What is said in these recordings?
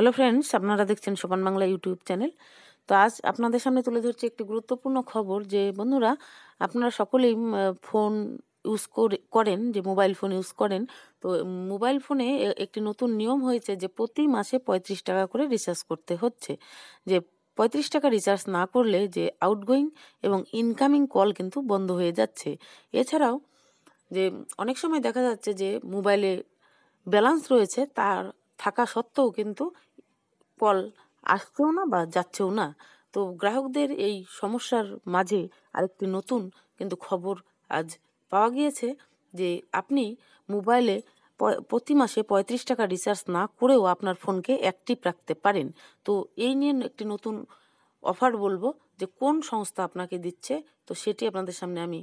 Hello friends আপনারা দেখছেন সোপান বাংলা ইউটিউব চ্যানেল তো আজ আপনাদের সামনে তুলে ধরছি একটি গুরুত্বপূর্ণ খবর যে, বন্ধুরা, আপনারা সকলেই ফোন ইউজ করেন, যে মোবাইল ফোন ইউজ করেন। তো মোবাইল ফোনে একটি নতুন নিয়ম হয়েছে যে, প্রতি মাসে পঁয়ত্রিশ টাকা করে রিচার্জ করতে হচ্ছে। যে পঁয়ত্রিশ টাকা রিচার্জ না করলে যে আউটগোয়িং এবং ইনকামিং কল কিন্তু বন্ধ হয়ে যাচ্ছে। এছাড়াও, যে অনেক সময় দেখা যাচ্ছে যে মোবাইলে ব্যালেন্স রয়েছে, তার থাকা সত্ত্বেও কিন্তু কল আসছেও না বা যাচ্ছেও না। তো গ্রাহকদের এই সমস্যার মাঝে আরেকটি নতুন কিন্তু খবর আজ পাওয়া গিয়েছে যে আপনি মোবাইলে প্রতি মাসে পঁয়ত্রিশ টাকা রিচার্জ না করেও আপনার ফোনকে অ্যাক্টিভ রাখতে পারেন। তো এই নিয়ে একটি নতুন অফার বলব যে কোন সংস্থা আপনাকে দিচ্ছে, তো সেটি আপনাদের সামনে আমি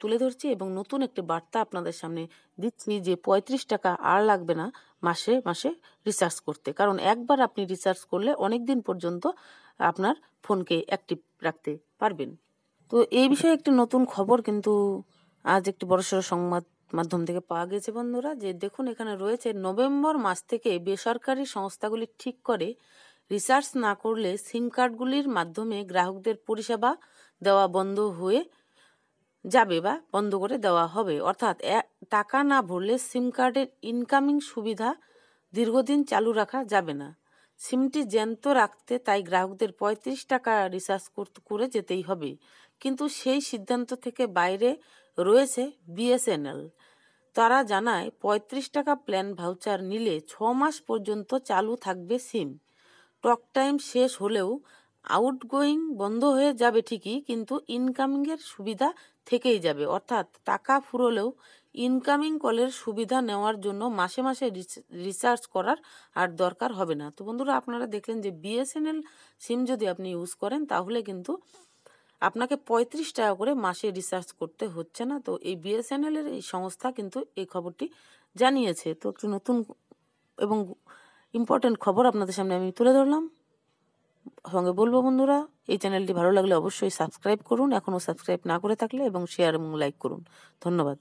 তুলে ধরছি এবং নতুন একটি বার্তা আপনাদের সামনে দিচ্ছি যে পঁয়ত্রিশ টাকা আর লাগবে না মাসে মাসে রিচার্জ করতে। কারণ একবার আপনি রিচার্জ করলে অনেক দিন পর্যন্ত আপনার ফোনকে অ্যাক্টিভ রাখতে পারবেন। তো এই বিষয়ে একটি নতুন খবর কিন্তু আজ একটি বড়সড় সংবাদ মাধ্যম থেকে পাওয়া গেছে বন্ধুরা, যে দেখুন এখানে রয়েছে, নভেম্বর মাস থেকে বেসরকারি সংস্থাগুলি ঠিক করে রিচার্জ না করলে সিম কার্ডগুলির মাধ্যমে গ্রাহকদের পরিষেবা দেওয়া বন্ধ হয়ে যাবে বা বন্ধ করে দেওয়া হবে। অর্থাৎ টাকা না ভরলে সিম কার্ডের ইনকামিং সুবিধা দীর্ঘদিন চালু রাখা যাবে না। সিমটি জ্যান্ত রাখতে তাই গ্রাহকদের পঁয়ত্রিশ টাকা রিচার্জ করে যেতেই হবে। কিন্তু সেই সিদ্ধান্ত থেকে বাইরে রয়েছে বিএসএনএল তারা জানায়, পঁয়ত্রিশ টাকা প্ল্যান ভাউচার নিলে ছ মাস পর্যন্ত চালু থাকবে সিম টক টাইম শেষ হলেও আউটগোয়িং বন্ধ হয়ে যাবে ঠিকই, কিন্তু ইনকামিংয়ের সুবিধা থেকেই যাবে। অর্থাৎ টাকা ফুরলেও ইনকামিং কলের সুবিধা নেওয়ার জন্য মাসে মাসে রিচার্জ করার আর দরকার হবে না। তো বন্ধুরা, আপনারা দেখলেন যে বিএসএনএল সিম যদি আপনি ইউজ করেন, তাহলে কিন্তু আপনাকে পঁয়ত্রিশ টাকা করে মাসে রিচার্জ করতে হচ্ছে না। তো এই বিএসএনএলের এই সংস্থা কিন্তু এই খবরটি জানিয়েছে। তো একটি নতুন এবং ইম্পর্টেন্ট খবর আপনাদের সামনে আমি তুলে ধরলাম। সঙ্গে বলব বন্ধুরা, এই চ্যানেলটি ভালো লাগলে অবশ্যই সাবস্ক্রাইব করুন, এখনও সাবস্ক্রাইব না করে থাকলে এবং শেয়ার এবং লাইক করুন। ধন্যবাদ।